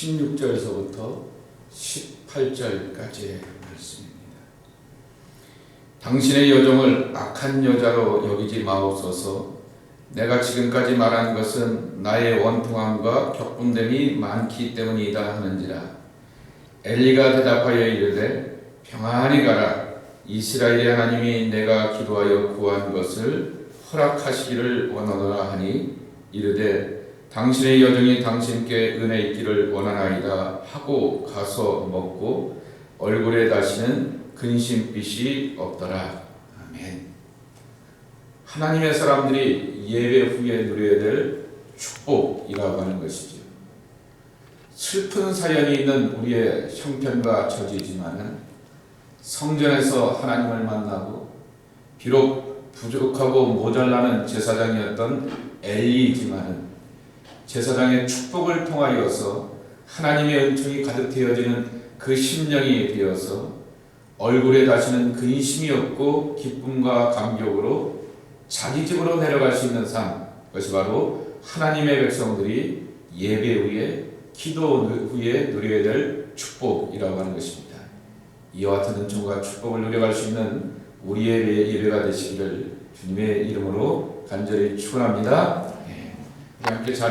16절서부터 18절까지의 말씀입니다. 당신의 여종을 악한 여자로 여기지 마옵소서. 내가 지금까지 말한 것은 나의 원통함과 격분됨이 많기 때문이다 하는지라. 엘리가 대답하여 이르되 평안히 가라. 이스라엘의 하나님이 내가 기도하여 구한 것을 허락하시기를 원하노라 하니 이르되 당신의 여종이 당신께 은혜 있기를 원하나이다 하고 가서 먹고 얼굴에 다시는 근심빛이 없더라. 아멘. 하나님의 사람들이 예배 후에 누려야 될 축복이라고 하는 것이죠. 슬픈 사연이 있는 우리의 형편과 처지지만은 성전에서 하나님을 만나고 비록 부족하고 모자라는 제사장이었던 엘리지만은 제사장의 축복을 통하여서 하나님의 은총이 가득 되어지는 그 심령이 되어서 얼굴에 다시는 근심이 없고 기쁨과 감격으로 자기 집으로 내려갈 수 있는 삶 그것이 바로 하나님의 백성들이 예배 후에 기도 후에 누려야 될 축복이라고 하는 것입니다. 이와 같은 은총과 축복을 누려갈 수 있는 우리의 예배가 되시기를 주님의 이름으로 간절히 축원합니다. 네. 함께 자리에서